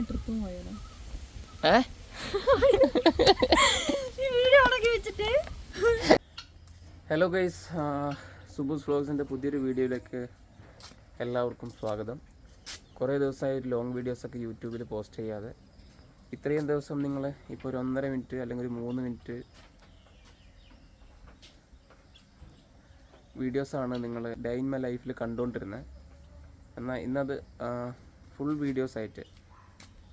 Trip ഏ? Hello guys സുബൂസ് വ്ളോഗ്സിന്റെ പുതിയൊരു വീഡിയോയിലേക്ക് എല്ലാവർക്കും സ്വാഗതം. കുറേ ദിവസമായി ലോങ് വീഡിയോസൊക്കെ യൂട്യൂബിൽ പോസ്റ്റ് ചെയ്യാതെ. ഇത്രയും ദിവസം നിങ്ങൾ ഇപ്പോൾ ഒരു ഒന്നര മിനിറ്റ് അല്ലെങ്കിൽ ഒരു മൂന്ന് മിനിറ്റ് വീഡിയോസാണ് നിങ്ങൾ ഡൈൻ മൈ ലൈഫിൽ കണ്ടുകൊണ്ടിരുന്നത് എന്നാൽ ഇന്നത് ഫുൾ വീഡിയോസായിട്ട്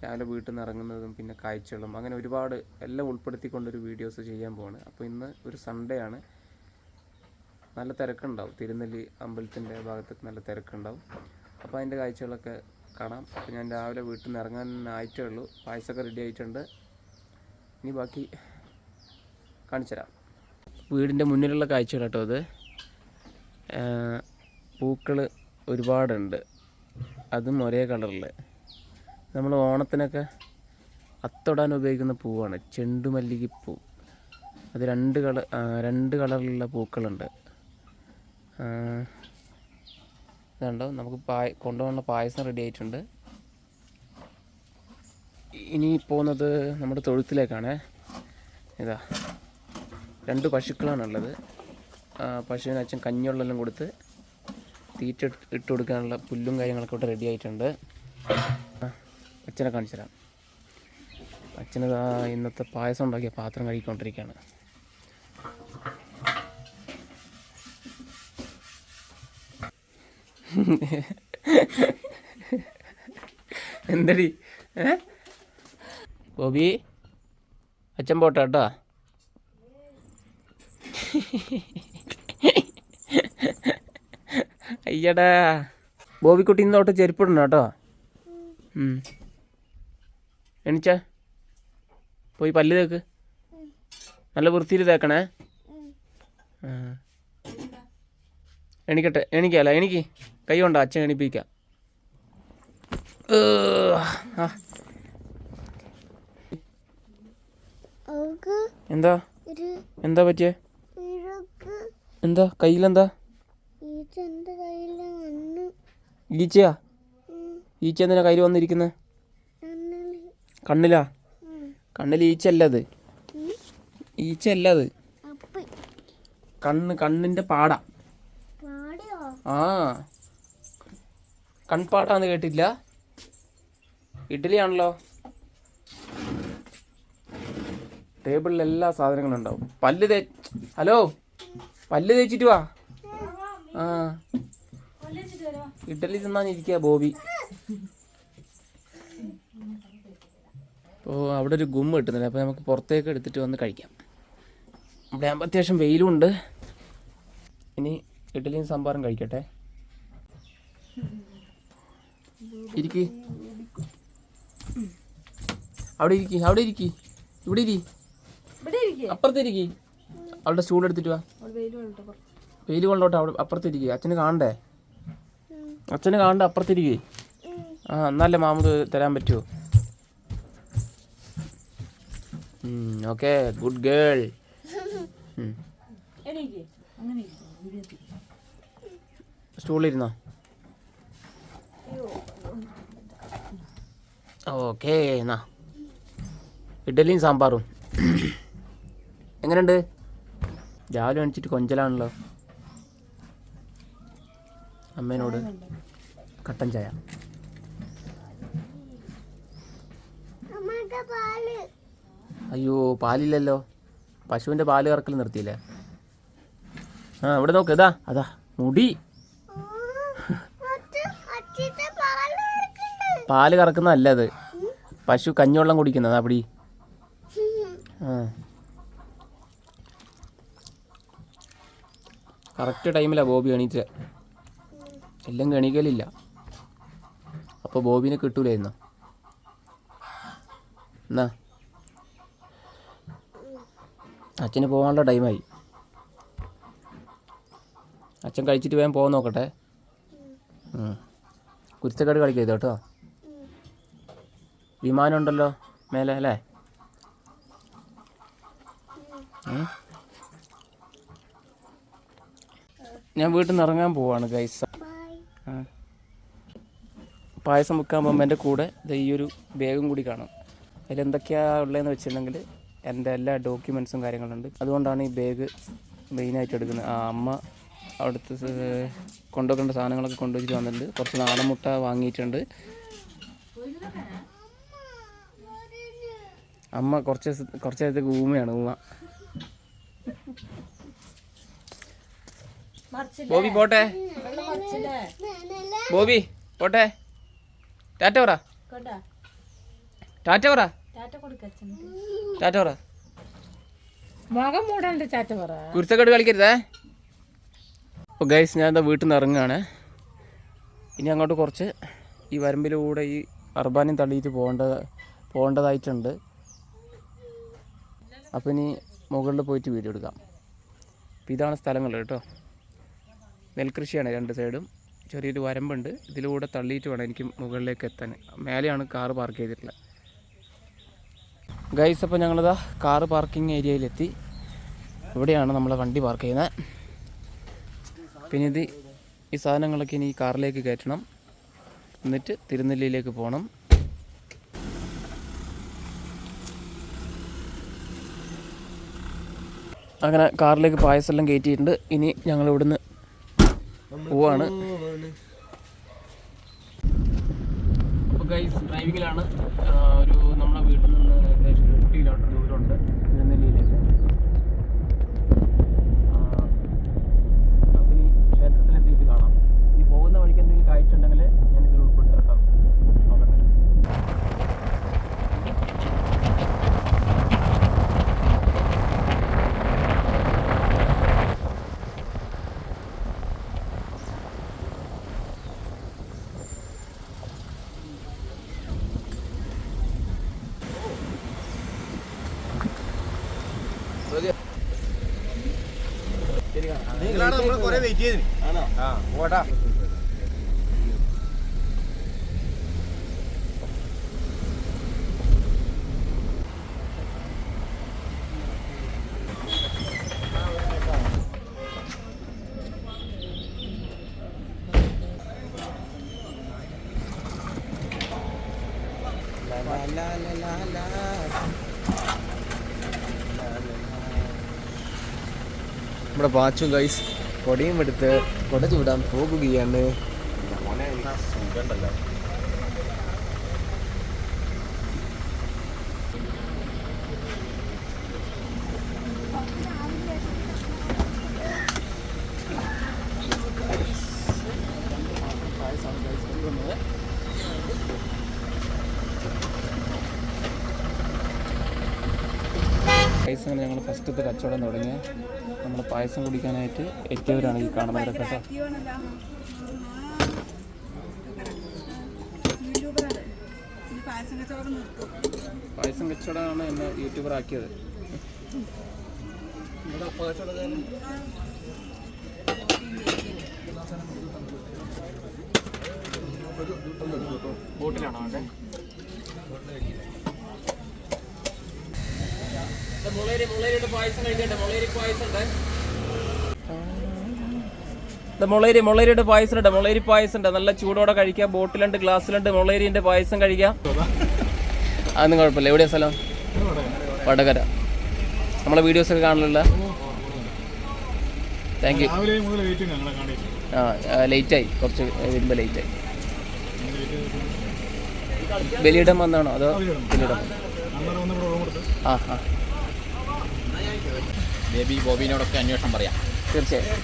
രാവിലെ വീട്ടിൽ നിന്ന് ഇറങ്ങുന്നതും പിന്നെ കാഴ്ചകളും അങ്ങനെ ഒരുപാട് എല്ലാം ഉൾപ്പെടുത്തിക്കൊണ്ടൊരു വീഡിയോസ് ചെയ്യാൻ പോവാണ്. അപ്പോൾ ഇന്ന് ഒരു സൺഡേ ആണ്. നല്ല തിരക്കുണ്ടാവും. തിരുനെല്ലി അമ്പലത്തിന്റെ ഭാഗത്തൊക്കെ നല്ല തിരക്കുണ്ടാവും. അപ്പോൾ അതിന്റെ കാഴ്ചകളൊക്കെ കാണാം. അപ്പോൾ ഞാൻ രാവിലെ വീട്ടിൽ നിന്ന് ഇറങ്ങാൻ ആയിട്ടേ ഉള്ളൂ. പായസമൊക്കെ റെഡി ആയിട്ടുണ്ട്. ഇനി ബാക്കി കാണിച്ചുതരാം വീടിന്റെ മുന്നിലുള്ള കാഴ്ചകൾ കേട്ടോ അത് പൂക്കൾ ഒരുപാടുണ്ട്. അതും ഒരേ കളറിൽ നമ്മൾ ഓണത്തിനൊക്കെ അത്തൊടാൻ ഉപയോഗിക്കുന്ന പൂവാണ്. ചെണ്ടുമല്ലികപ്പൂ അത് രണ്ട് കളർ രണ്ട് കളറിലുള്ള പൂക്കളുണ്ട്. ഇതുണ്ടോ? നമുക്ക് പായ കൊണ്ടുപോകാനുള്ള പായസം റെഡി ആയിട്ടുണ്ട്. ഇനി പോകുന്നത് നമ്മുടെ തൊഴുത്തിലേക്കാണ്. ഇതാ. രണ്ട് പശുക്കളാണുള്ളത്. പശുവിന് അച്ഛൻ കഞ്ഞുള്ളെല്ലാം കൊടുത്ത് തീറ്റ ഇട്ട് കൊടുക്കാനുള്ള പുല്ലും കാര്യങ്ങളൊക്കെ ഇവിടെ റെഡി ആയിട്ടുണ്ട്. അച്ഛനെ കാണിച്ചു തരാം. അച്ഛനതാ ഇന്നത്തെ പായസം ഉണ്ടാക്കിയ പാത്രം കഴുകിക്കൊണ്ടിരിക്കുകയാണ്. എന്തടി? ബോബി അച്ഛൻ പോട്ടെ കേട്ടോ. അയ്യടാ. ബോബിക്കുട്ടി ഇന്നോട്ട് ചെരുപ്പിടണം കേട്ടോ. എണിച്ച? പോയി പല്ല് തേക്ക്. നല്ല വൃത്തിയിൽ തേക്കണേ. എണിക്കട്ടെ. എണിക്കല്ല എനിക്ക് കൈ കൊണ്ടോ അച്ഛൻ എണിപ്പിക്കാം. എന്താ? എന്താ പറ്റിയേ? എന്താ? കയ്യിലെന്താ? ഈച്ചയാ? ഈച്ച എന്തിനാ കയ്യിൽ വന്നിരിക്കുന്നത് കണ്ണിലാ? കണ്ണിൽ ഈച്ചല്ലത് ഈച്ചല്ലത് ഈച്ചല്ല അത്. കണ്ണ് കണ്ണിന്റെ പാടാ. പാടിയോ? ആ. കൺപാടാന്ന് കേട്ടില്ല ഇഡ്ഡലിയാണല്ലോ. ടേബിളിൽ എല്ലാ സാധനങ്ങളും ഉണ്ടാവും. പല്ല് തേ ഹലോ? പല്ല് തേച്ചിട്ട് വാ. ആ. ഇഡ്ഡലി തിന്നാനിരിക്കുക ബോബി. അപ്പോൾ അവിടെ ഒരു ഗുമ്മ കിട്ടുന്നില്ല അപ്പോൾ നമുക്ക് പുറത്തേക്ക് എടുത്തിട്ട് വന്ന് കഴിക്കാം. ഇവിടെ ആകുമ്പോൾ അത്യാവശ്യം വെയിലുണ്ട്. ഇനി ഇഡലിയും സാമ്പാറും കഴിക്കട്ടെ. ഇരിക്ക്. അവിടെ ഇരിക്കി അവിടെ ഇരിക്കി. ഇവിടെ ഇരി. അപ്പുറത്തിരിക്കി അവളുടെ സ്റ്റൂൾ എടുത്തിട്ട് വാ. വെയിൽ കൊണ്ടോ വെയിൽ കൊണ്ടോട്ടെ അവിടെ അപ്പുറത്ത് ഇരിക്കി. അച്ഛന് കാണണ്ടേ? അച്ഛന് കാണണ്ട അപ്പുറത്തിരിക്കേ ആ എന്നാലേ മാമത് തരാൻ പറ്റുമോ ഓക്കെ ഗുഡ് ഗേൾ. സ്റ്റൂളിരുന്നോ? ഓക്കെ എന്നാ ഇഡലിയും സാമ്പാറും. എങ്ങനെയുണ്ട്? രാവിലെ എണിച്ചിട്ട് കൊഞ്ചലാണല്ലോ. അമ്മേനോട് കട്ടൻ ചായ. അയ്യോ പാലില്ലല്ലോ. പശുവിന്റെ പാൽ കറക്കൽ നിർത്തിയില്ലേ? ആ ഇവിടെ നോക്ക് ഇതാ അതാ മുടി. പാൽ കറക്കുന്നതല്ല അത്. പശു കഞ്ഞിവെള്ളം കുടിക്കുന്നത് അപ്പടി ആ. കറക്റ്റ് ടൈമിലാണ് ബോബി എണീറ്റ്. എല്ലാം എണീക്കലില്ല അപ്പോൾ ബോബിനെ കിട്ടൂലായിരുന്നു? എന്നാ. അച്ഛന് പോകാനുള്ള ടൈമായി. അച്ഛൻ കഴിച്ചിട്ട് വേഗം പോകാൻ നോക്കട്ടെ. കുരുത്തക്കേട് കളിക്കരുത് കേട്ടോ. വിമാനം ഉണ്ടല്ലോ മേലെ അല്ലേ? ഞാൻ വീട്ടിൽ നിന്ന് ഇറങ്ങാൻ പോവാണ് ഗൈസ് പായസം വെക്കാൻ പോകുമ്പോൾ എന്റെ കൂടെ ഈ ഒരു ബാഗും കൂടി കാണും. അതിലെന്തൊക്കെയാണ് ഉള്ളതെന്ന് വെച്ചിട്ടുണ്ടെങ്കിൽ എന്റെ എല്ലാ ഡോക്യുമെൻസും കാര്യങ്ങളുണ്ട്. അതുകൊണ്ടാണ് ഈ ബാഗ് മെയിനായിട്ട് എടുക്കുന്നത്. ആ അമ്മ അവിടുത്തെ കൊണ്ടുവെക്കേണ്ട സാധനങ്ങളൊക്കെ കൊണ്ടുവച്ചിട്ട് വന്നിട്ടുണ്ട്. കുറച്ച് നാടൻ മുട്ട വാങ്ങിയിട്ടുണ്ട്. അമ്മ കുറച്ച് കുറച്ച് നേരത്തേക്ക് ഊമയാണ് ഊമ. ബോബി പോട്ടെ. ബോബി പോട്ടെ. ടാറ്റ പറ. ടാറ്റ പറ. ടാറ്റ ടാറ്റ പറ. മുഖം മൂടാണ്ട് ചാറ്റ പറ. കുരുത്തക്കെട്ട് കളിക്കരുതേ. അപ്പോൾ ഗൈസ് ഞാൻ എന്താ വീട്ടിൽ നിന്ന് ഇറങ്ങുകയാണ്. ഇനി അങ്ങോട്ട് കുറച്ച് ഈ വരമ്പിലൂടെ ഈ അർബാനും തള്ളിയിട്ട് പോകേണ്ട പോകേണ്ടതായിട്ടുണ്ട്. അപ്പോൾ ഇനി മുകളിൽ പോയിട്ട് വീഡിയോ എടുക്കാം. അപ്പോൾ ഇതാണ് സ്ഥലങ്ങൾ കേട്ടോ. നെൽകൃഷിയാണ് രണ്ട് സൈഡും. ചെറിയൊരു വരമ്പുണ്ട്. ഇതിലൂടെ തള്ളിയിട്ട് വേണം എനിക്ക് മുകളിലേക്ക് എത്താൻ. മേലെയാണ് കാറ് പാർക്ക് ചെയ്തിട്ടുള്ളത്. ഗൈസ് അപ്പോൾ ഞങ്ങളിതാ കാർ പാർക്കിംഗ് ഏരിയയിലെത്തി ഇവിടെയാണ് നമ്മൾ വണ്ടി പാർക്ക് ചെയ്യുന്നത് പിന്നെ ഇത് ഈ സാധനങ്ങളൊക്കെ ഇനി കാറിലേക്ക് കയറ്റണം. എന്നിട്ട് തിരുനെല്ലിയിലേക്ക് പോകണം അങ്ങനെ കാറിലേക്ക് പായസം എല്ലാം കയറ്റിയിട്ടുണ്ട് ഇനി ഞങ്ങൾ ഇവിടുന്ന് പോവാണ്. ഗൈസ് ഡ്രൈവിങ്ങിലാണ് ഒരു നമ്മുടെ വീട്ടിൽ നിന്ന് ഏകദേശം ഒരു എട്ട് കിലോമീറ്റർ ദൂരമുണ്ട്. തിരുനെല്ലിയിലേക്ക്. അപ്പം ഈ ക്ഷേത്രത്തിലെത്തിയിട്ട് കാണാം. ഇനി പോകുന്ന വഴിക്ക് എന്തെങ്കിലും കാഴ്ച ഉണ്ടെങ്കിൽ ഞാൻ ഇതിൽ ഉൾപ്പെടുത്താം നോക്കട്ടെ നിങ്ങളാണ് നമ്മൾ കുറെ വെയിറ്റ് ചെയ്തിന് ആ പോട്ടാ നമ്മുടെ പാച്ചും ഗൈസ് കൊടയും എടുത്ത് കൊട ചൂടാൻ പോകുകയാണ്. പായസം അങ്ങനെ ഞങ്ങൾ ഫസ്റ്റത്തെ കച്ചവടം തുടങ്ങി നമ്മൾ പായസം കുടിക്കാനായിട്ട് എത്തിയവരാണ് ഈ കാണുന്നവരൊക്കെ കേട്ടോ പായസം കച്ചവടമാണ് എന്നെ യൂട്യൂബർ ആക്കിയത് ബോട്ടിലാണോ വേണ്ടേ മുളേരി മുളേരിയുടെ പായസം മുളേരി ഉണ്ട് മുളേരി മുളേരിയുടെ പായസം ഉണ്ട് മുളേരി പായസം ഉണ്ട് നല്ല ചൂടോടെ കഴിക്കാം. ബോട്ടിലുണ്ട് ഗ്ലാസ്സിലുണ്ട്. മുളേരിന്റെ പായസം കഴിക്കാം. അതൊന്നും കുഴപ്പമില്ല. എവിടെയാ സ്ഥലം? വടകര. നമ്മളെ വീഡിയോസ് ഒക്കെ കാണലില്ല താങ്ക് യു ആ ലേറ്റായി കുറച്ച് വരുമ്പോൾ ലേറ്റായി ബലിയിടം വന്നാണോ? അതോ ബലിയിടം. ആ ആ. ബേബി ബോബിനോടൊക്കെ അന്വേഷണം പറയാം. തീർച്ചയായും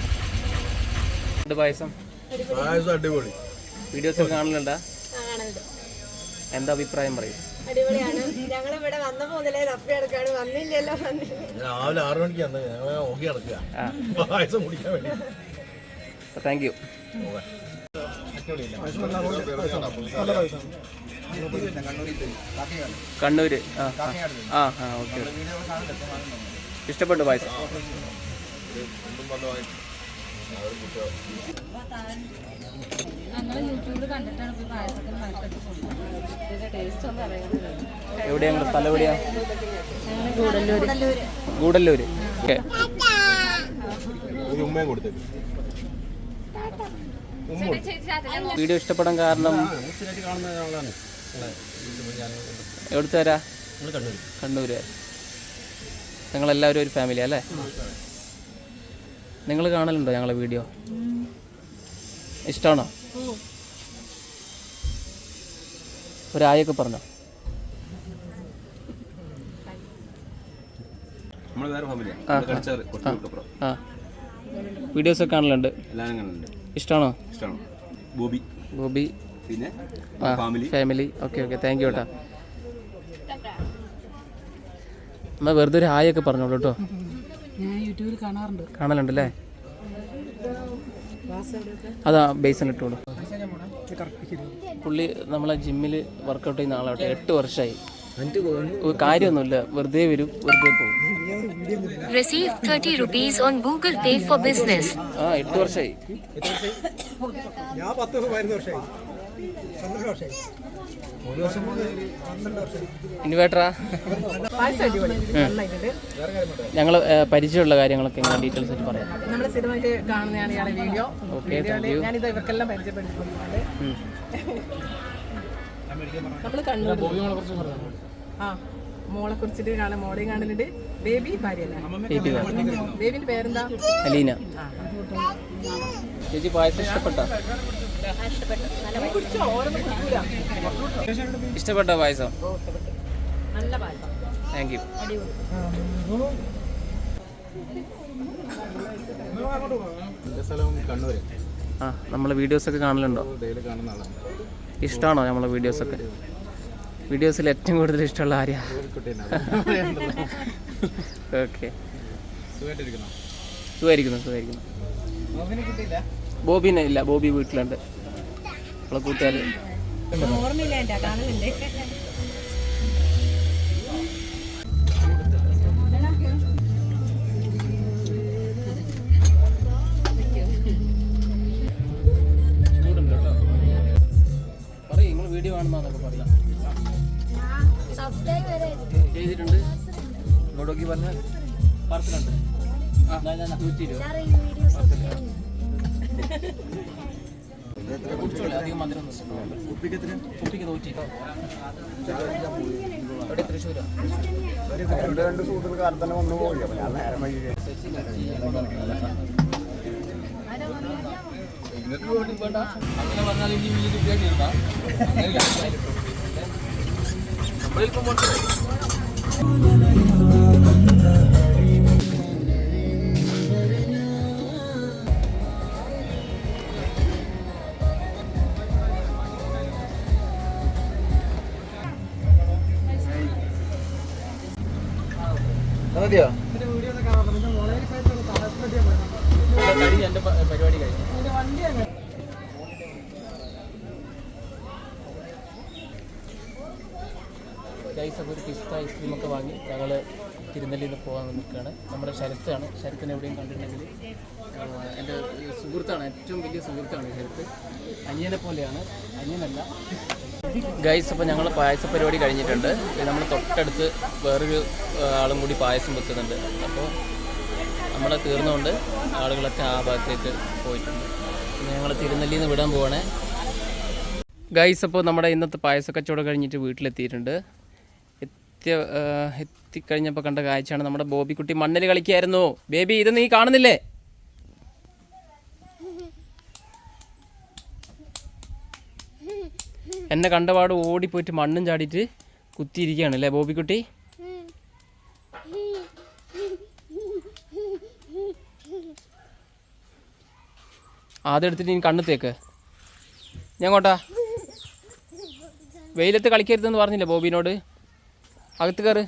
എന്ത് പായസം. പായസം അടിപൊളി. വീഡിയോസ് ഒക്കെ കാണലുണ്ടാ എന്താ അഭിപ്രായം പറയും? അടിപൊളിയാണ്. ഞങ്ങൾ ഇവിടെ വന്ന മുതലേ തപ്പി എടുക്കാണ് വന്നില്ലല്ലോ വന്നില്ല. രാവിലെ ആറു മണിക്ക് അന്ന് ഞങ്ങൾ ഓക്കി കിടക്കുക ആ. പായസം കുടിക്കാൻ വേണ്ടി. Thank you Kannur. ആ ആ ഓക്കെ. ഇഷ്ടപ്പെട്ടു പായസം. എവിടെയാ നിങ്ങളുടെ സ്ഥലം എവിടെയാ? ഗൂഡല്ലൂര്. ഗൂഡല്ലൂര്. ഓക്കെ. ഒരു ഉമ്മയും കൊടുത്തേക്ക്. വീഡിയോ ഇഷ്ടപ്പെടാൻ കാരണം എവിടുത്തെ വരാ കണ്ണൂര്. നിങ്ങളെല്ലാവരും ഒരു ഫാമിലി അല്ലേ? നിങ്ങൾ കാണലുണ്ടോ ഞങ്ങളെ വീഡിയോ ഇഷ്ടമാണോ ഒരായൊക്കെ പറഞ്ഞോ. നമ്മൾ ഒക്കെ കാണലുണ്ട്. ഇഷ്ടമാണോ ബോബി. ബോബി. ഗോപി പിന്നെ family okay okay thank you കേട്ടോ അമ്മ വെറുതെ ഒരു ഹായൊക്കെ പറഞ്ഞോളൂ കേട്ടോ. ഞാൻ യൂട്യൂബിൽ കാണാറുണ്ട്. കാണലുണ്ടല്ലേ? അതാ ബേസിൽ ഇട്ടോളൂ പുള്ളി നമ്മളെ ജിമ്മിൽ വർക്കൗട്ട് ചെയ്യുന്ന ആളാട്ടെ എട്ട് വർഷമായി കാര്യമൊന്നുമില്ല വെറുതെ വരും വെറുതെ പോകും. Receive 30 rupees on Google Pay for Business. ആ എട്ട് വർഷമായി ഞാൻ പത്ത് പതിനൊന്ന് വർഷമായി പന്ത്രണ്ട് വർഷമായി ഇൻവേർട്ടറാ? ഞങ്ങൾ പരിചയമുള്ള കാര്യങ്ങളൊക്കെ ഡീറ്റെയിൽസ് ആയിട്ട് പറയാം. നമ്മൾ സ്ഥിരമായിട്ട് കാണുന്നതാണ് ഇയാളെ വീഡിയോ. ഞാനിത് ഇവർക്കെല്ലാം പരിചയപ്പെടുത്തിയിട്ടുണ്ട്. നമ്മൾ കണ്ണൂർ ആ മോളെ കുറിച്ചിട്ട് കാണാൻ മോളെയും കാണലുണ്ട് ബേബി ഭാര്യയല്ല. ബേബിന്റെ പേരെന്താ? അലീന. ചേച്ചി പായസം ഇഷ്ടപ്പെട്ട? ഇഷ്ടപ്പെട്ട പായസം? നല്ല പായസം. താങ്ക് യു ആ നമ്മളെ വീഡിയോസൊക്കെ കാണലുണ്ടോ? ഇഷ്ടമാണോ നമ്മളെ വീഡിയോസൊക്കെ വീഡിയോസിൽ ഏറ്റവും കൂടുതൽ ഇഷ്ടമുള്ള ആര്യ ഓക്കെ സുഖമായിരിക്കുന്നു സുഖമായിരിക്കുന്നു. ബോബിനെ ഇല്ല ബോബി വീട്ടിലുണ്ട്. നമ്മളെ കൂട്ടുകാർ വീഡിയോ പറയാം. ചെയ്തിട്ടുണ്ട്. പറഞ്ഞാൽ പാർസലുണ്ട് ആ നൂറ്റി ഇരുപത് രണ്ട് കാലത്ത് തന്നെ വന്നു പോയി അപ്പൊ ഞാൻ നേരം വൈകി അങ്ങനെ പറഞ്ഞാൽ ഇനി വീട് കേട്ടിരുന്ന മതിയോ കഴിഞ്ഞ എന്റെ പരിപാടി കഴിഞ്ഞു. ഗൈസ് അപ്പോൾ ഒരു പിസ്ത ഐസ്ക്രീമൊക്കെ വാങ്ങി ഞങ്ങൾ തിരുനെല്ലിയിൽ നിന്ന് പോകാൻ നിൽക്കുകയാണ്. നമ്മുടെ ശരത്താണ്. ശരത്തിനെ എവിടെയും കണ്ടിട്ടുണ്ടെങ്കിൽ എന്റെ സുഹൃത്താണ്. ഏറ്റവും വലിയ സുഹൃത്താണ് ശരത്ത്. അനിയനെ പോലെയാണ്. അനിയനല്ല. ഗൈസ് അപ്പോൾ ഞങ്ങൾ പായസ പരിപാടി കഴിഞ്ഞിട്ടുണ്ട്. നമ്മൾ തൊട്ടടുത്ത് വേറൊരു ആളും കൂടി പായസം വെക്കുന്നുണ്ട്. അപ്പോൾ നമ്മളെ തീർന്നുകൊണ്ട് ആളുകളൊക്കെ ആ ഭാഗത്തേക്ക് പോയിട്ടുണ്ട്. പിന്നെ ഞങ്ങൾ തിരുനെല്ലിയിൽ നിന്ന് വിടാൻ പോവാണേ. ഗൈസ് അപ്പോൾ നമ്മുടെ ഇന്നത്തെ പായസ കച്ചവടം കഴിഞ്ഞിട്ട് വീട്ടിലെത്തിയിട്ടുണ്ട്. എത്തിയ എത്തിക്കഴിഞ്ഞപ്പോൾ കണ്ട കാഴ്ചയാണ് നമ്മുടെ ബോബിക്കുട്ടി മണ്ണിൽ കളിക്കായിരുന്നു. ബേബി ഇത് നീ കാണുന്നില്ലേ? എന്നെ കണ്ടപാട് ഓടിപ്പോയിട്ട് മണ്ണും ചാടിയിട്ട് കുത്തിയിരിക്കുകയാണ് അല്ലേ ബോബിക്കുട്ടി? എടുത്തിട്ട് കണ്ണു കണ്ണത്തേക്ക് ഞാൻ കോട്ടാ വെയിലത്ത് കളിക്കരുതെന്ന് പറഞ്ഞില്ലേ ബോബിനോട്? അകത്ത് കയറ്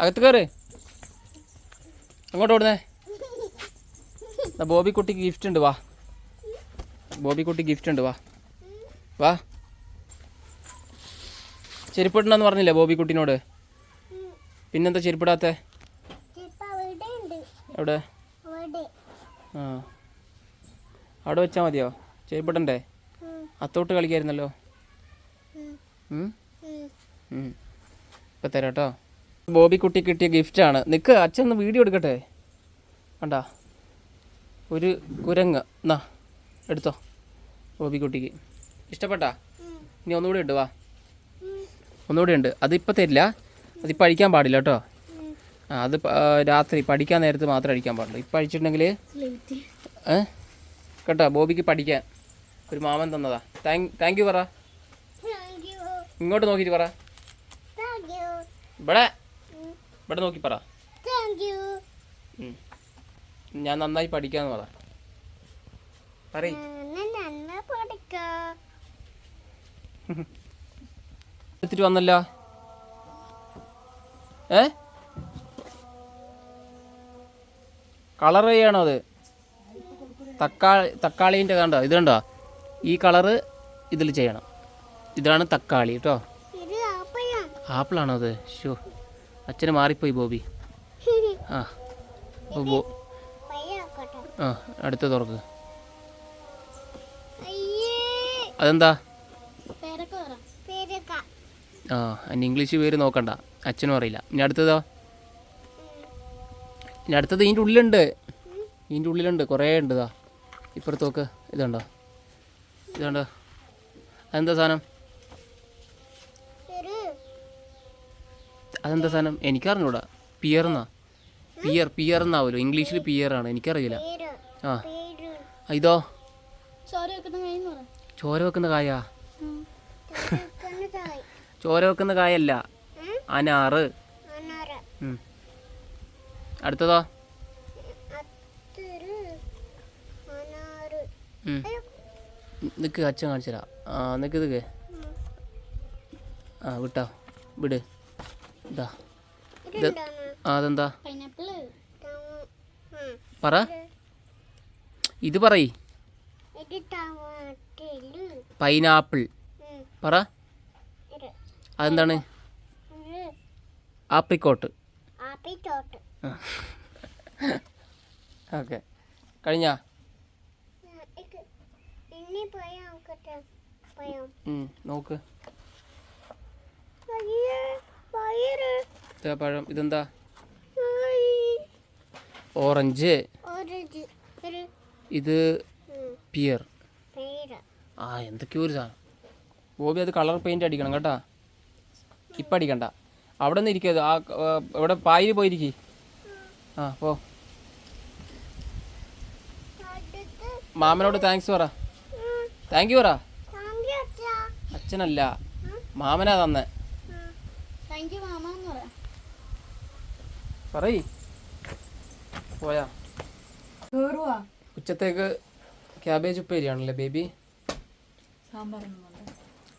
അകത്ത് കയറ് അങ്ങോട്ട് ഓടുന്നേ. ബോബിക്കുട്ടിക്ക് ഗിഫ്റ്റ് ഉണ്ട് വാ. ബോബിക്കുട്ടി ഗിഫ്റ്റ് ഉണ്ട് വാ. വാ. ചെരുപ്പിടണമെന്ന് പറഞ്ഞില്ലേ ബോബിക്കുട്ടിനോട് പിന്നെന്താ ചെരുപ്പിടാത്ത? എവിടെ? ആ. അവിടെ വെച്ചാൽ മതിയോ? ചെരുപ്പിടണ്ടേ? അത്തോട്ട് കളിക്കായിരുന്നല്ലോ. ഇപ്പൊ തരാം കേട്ടോ ബോബിക്കുട്ടി കിട്ടിയ ഗിഫ്റ്റാണ്. നിൽക്ക് അച്ഛൻ ഒന്ന് വീഡിയോ എടുക്കട്ടെ? കണ്ടാ? ഒരു കുരങ്ങ്. എന്നാ എടുത്തോ. ബോബിക്കുട്ടിക്ക് ഇഷ്ടപ്പെട്ടാ? ഇനി ഒന്നുകൂടി ഉണ്ട് വാ. ഒന്നുകൂടി ഉണ്ട് അതിപ്പോൾ തരില്ല. അതിപ്പോൾ അഴിക്കാൻ പാടില്ല കേട്ടോ. ആ അത് രാത്രി പഠിക്കാൻ നേരത്ത് മാത്രമേ അഴിക്കാൻ പാടുള്ളൂ. ഇപ്പം അഴിച്ചിട്ടുണ്ടെങ്കിൽ ഏ? കേട്ടോ ബോബിക്ക് പഠിക്കാൻ ഒരു മാമൻ തന്നതാ. താങ്ക് താങ്ക് യു പറ. ഇങ്ങോട്ട് നോക്കിയിട്ട് പറ. ഇവിടെ. ഇവിടെ നോക്കി പറ. ഞാൻ നന്നായി പഠിക്കാന്ന് പറ. പറയ്. എടുത്തിട്ട് വന്നല്ലോ. ഏ? കളർ ചെയ്യണോ അത്? തക്കാളി തക്കാളീന്റെ കണ്ടോ? ഇത് കണ്ടോ? ഈ കളറ് ഇതിൽ ചെയ്യണം. ഇതാണ് തക്കാളി കേട്ടോ. ആപ്പിളാണോ അത്? ഷോ അച്ഛന് മാറിപ്പോയി ബോബി. ആ. അപ്പോൾ ബോ ആ അടുത്ത തുറക്ക്. അതെന്താ? ആ അതിന് ഇംഗ്ലീഷ് പേര് നോക്കണ്ട. അച്ഛനും അറിയില്ല. ഇനി അടുത്തതോ? ഇനി അടുത്തത് ഇതിന്റെ ഉള്ളിലുണ്ട്. ഇതിന്റെ ഉള്ളിലുണ്ട്. കുറേ ഉണ്ട് ഇതാ. ഇപ്പുറത്ത് നോക്ക്. ഇതുണ്ടോ? ഇതുണ്ടോ? അതെന്താ സാധനം? അതെന്താ സാധനം? എനിക്കറിഞ്ഞൂടാ. പിയർ എന്നാ പിയർ പിയർ എന്നാവുമല്ലോ ഇംഗ്ലീഷിൽ പിയർ ആണ്. എനിക്കറിയില്ല. ആ. ഇതോ? ചോര വെക്കുന്ന കായാ? ചോര വെക്കുന്ന കായല്ല. അനാറ്. അടുത്തതോ. നിക്ക് അച്ഛൻ കാണിച്ചു തരാം ആ നിക്ക് നിക്ക്. ആ വിട്ടോ. വിട്. ഇതാ. ഇത് ആ അതെന്താ? പറ. ഇത് പറയ്. പൈനാപ്പിൾ. പറ. അതെന്താണ്? ആപ്രിക്കോട്ട്. ഓക്കെ. കഴിഞ്ഞ? നോക്ക്. പഴം. ഇതെന്താ? ഓറഞ്ച്. ഇത് പിയർ. ആ എന്തൊക്കെയോ ഒരു സാധനം. ബോബി അത് കളർ പെയിന്റ് അടിക്കണം കേട്ടാ. ഇപ്പം അടിക്കണ്ട അവിടെ നിന്ന് ഇരിക്കരുത് ആ ഇവിടെ പായിൽ പോയിരിക്കി. ആ പോ. മാമനോട് താങ്ക്സ് പറ. താങ്ക് യു പറ. അച്ഛനല്ല. മാമനാ തന്നെ. പറയ്. പോയാ. ഉച്ചത്തേക്ക് ക്യാബേജ് ഉപ്പേരിയാണല്ലേ ബേബി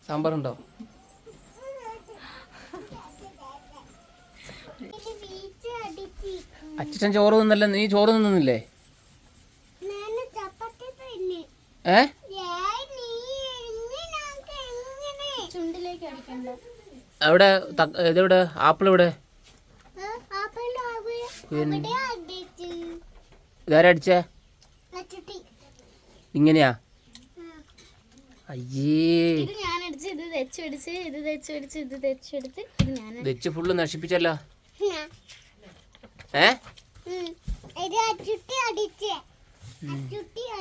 സാമ്പാറുണ്ടോ? അച്ഛൻ ചോറ് തിന്നല്ലേ? നീ ചോറ് തിന്നുന്നില്ലേ? ഞാൻ ചപ്പാത്തി തന്നെ ഏ? അവിടെ ഇതെവിടെ? ആപ്പിൾ ഇവിടെ അവിടെ അടിച്ച്. ഇങ്ങനെയാ? അയ്യേ. ഇത് ഞാൻ അടിച്ച് ഇത് തെച്ചടിച്ച് ഇത് തെച്ചടിച്ച് ഇത് തെച്ചെടുത്ത് ഇത് ഞാൻ വെച്ച് ഫുള്ള് നശിപ്പിച്ചല്ലോ. ഏ? ഉം. ഇത് അച്ചുട്ടി അടിച്ച്.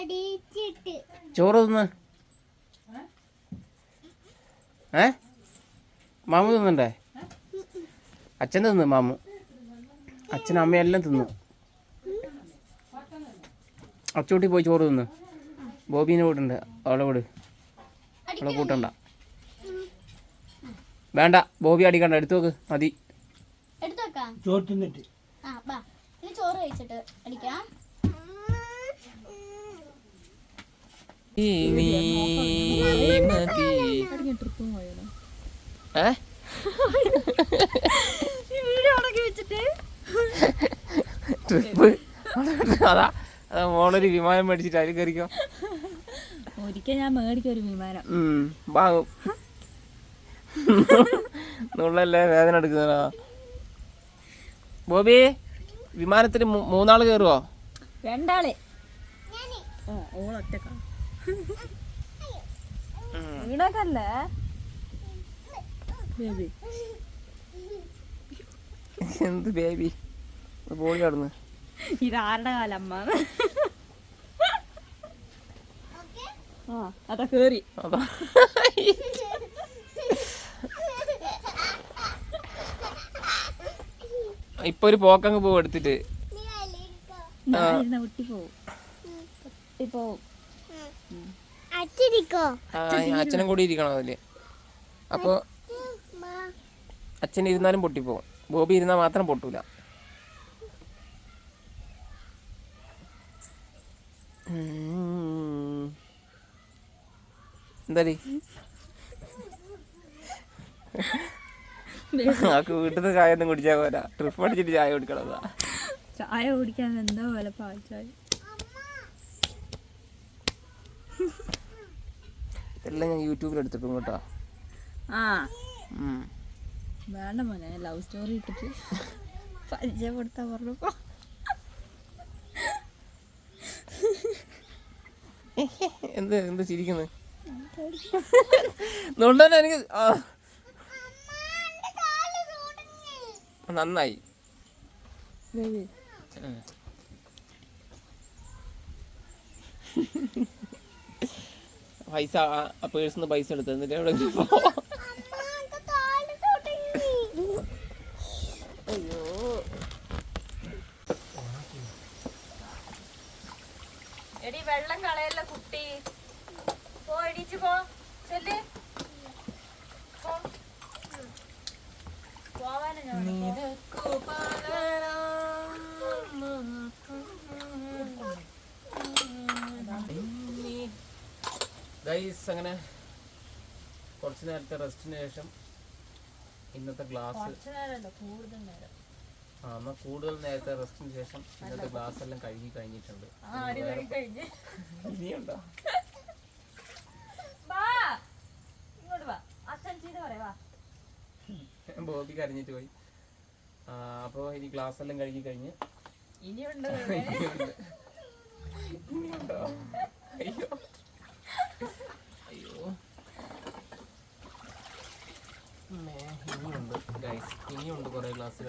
അടിച്ചിട്ട്. ചോറ് തിന്ന് ഏ? മാമു തിന്നണ്ടേ? അച്ഛൻ തിന്നു മാമു. അച്ഛനും അമ്മയും എല്ലാം തിന്നു. അച്ചൂട്ടി പോയി ചോറ് തിന്നു. ബോബീനെ വീടുണ്ട്. അവളെ വീട്. അവളെ കൂട്ടണ്ട. വേണ്ട. ബോബി അടിക്കണ്ട എടുത്തു നോക്ക്. മതി. എടുത്തു വെക്കാം? ചോറ് തിന്നിട്ട്. ആ ബാ. ഇനി ചോറ് കഴിച്ചിട്ട് അടിക്കാം ട്രിപ്പ് അതാ മോളൊരു വിമാനം മേടിച്ചിട്ട് അതിൽ കയറിക്കോ ഒരിക്കൽ ഞാൻ മേടിക്കൊരു ഒരു വിമാനം. ഉം, വാങ്ങും. നുള്ളല്ലേ വേദന എടുക്കുന്നതാ. ബോബി വിമാനത്തിൽ മൂന്നാൾ മൂന്നാൾ കയറുവോ രണ്ടാൾ. ഓളൊറ്റക്ക വീടൊക്കല്ലേ ബേബി. എന്ത് ബേബി? പോളി കടന്ന്. ഇതാരുടെ കാലമ്മ ഓക്കെ. അതാ കേറി. അതാ. ഇപ്പൊ ഒരു പോക്കങ്ങ് പോവും എടുത്തിട്ട്. അച്ഛനും കൂടി ഇരിക്കണം അതിൽ. അപ്പൊ അച്ഛൻ ഇരുന്നാലും പൊട്ടിപ്പോവും ബോബി ഇരുന്നാൽ മാത്രം പൊട്ടൂല. എന്താ എന്താടി? ആക്ക് വീട്ടിൽ നിന്ന് ചായ ഒന്നും കുടിച്ചാൽ പോരാ. ട്രിപ്പ് അടിച്ചിട്ട് ചായ കുടിക്കണം ചായ കുടിക്കാൻ എന്താ പോലെ പാൽച്ചായ ഇതെല്ലാം ഞാൻ യൂട്യൂബിൽ എടുത്തിട്ടും കേട്ടോ. ആ. വേണ്ട മോനെ ലവ് സ്റ്റോറി ഇട്ടിട്ട് പരിചയപ്പെടുത്താൻ പറഞ്ഞപ്പോ എന്ത് എന്ത് ചിരിക്കുന്നത് നുണ്ടൻ എനിക്ക് ആ. നന്നായി. പൈസ ആ പേഴ്സിൽ നിന്ന് പൈസ എടുത്ത് എന്നിട്ട് എവിടെ എടി വെള്ളം കളയല്ല കുട്ടി. പോ എണീച്ച് പോ. ചെല്ല് പോ. പോവാനാ ഞാൻ ഗൈസ് അങ്ങനെ കുറച്ച് നേരത്തെ റെസ്റ്റിന് ശേഷം ഇന്നത്തെ ഗ്ലാസ് ആ എന്നാൽ കൂടുതൽ നേരത്തെ റെസ്റ്റിന് ശേഷം ഇന്നത്തെ ഗ്ലാസ് എല്ലാം കഴുകി കഴിഞ്ഞിട്ടുണ്ട്. ഇനിയുണ്ടോ? ബോബി കരഞ്ഞിട്ട് പോയി. അപ്പോൾ ഇനി ഗ്ലാസ് എല്ലാം കഴുകി കഴിഞ്ഞ്. ഇനി ഉണ്ടോ ഇനിയുണ്ടോ? അയ്യോ. അയ്യോ. ഇനിയുണ്ട് ഗൈസ് ഇനിയുണ്ട് കുറേ ഗ്ലാസ്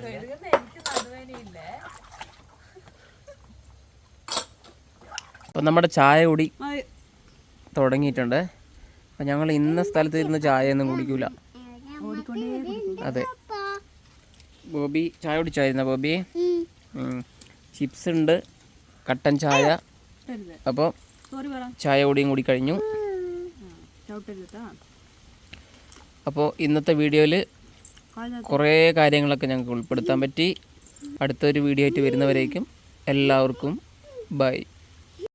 അപ്പം നമ്മുടെ ചായ കൂടി തുടങ്ങിയിട്ടുണ്ട്. അപ്പം ഞങ്ങൾ ഇന്ന സ്ഥലത്ത് ഇരുന്ന് ചായ ഒന്നും കുടിക്കൂല. അതെ. ബോബി ചായ കുടിച്ചായിരുന്ന ബോബി ചിപ്സ് ഉണ്ട് കട്ടൻ ചായ. അപ്പോൾ ചായ കൂടിയും കൂടി കഴിഞ്ഞു. അപ്പോൾ ഇന്നത്തെ വീഡിയോയിൽ കുറേ കാര്യങ്ങളൊക്കെ ഞങ്ങൾക്ക് ഉൾപ്പെടുത്താൻ പറ്റി. അടുത്തൊരു വീഡിയോ ആയിട്ട് വരുന്നവരേക്കും എല്ലാവർക്കും ബൈ.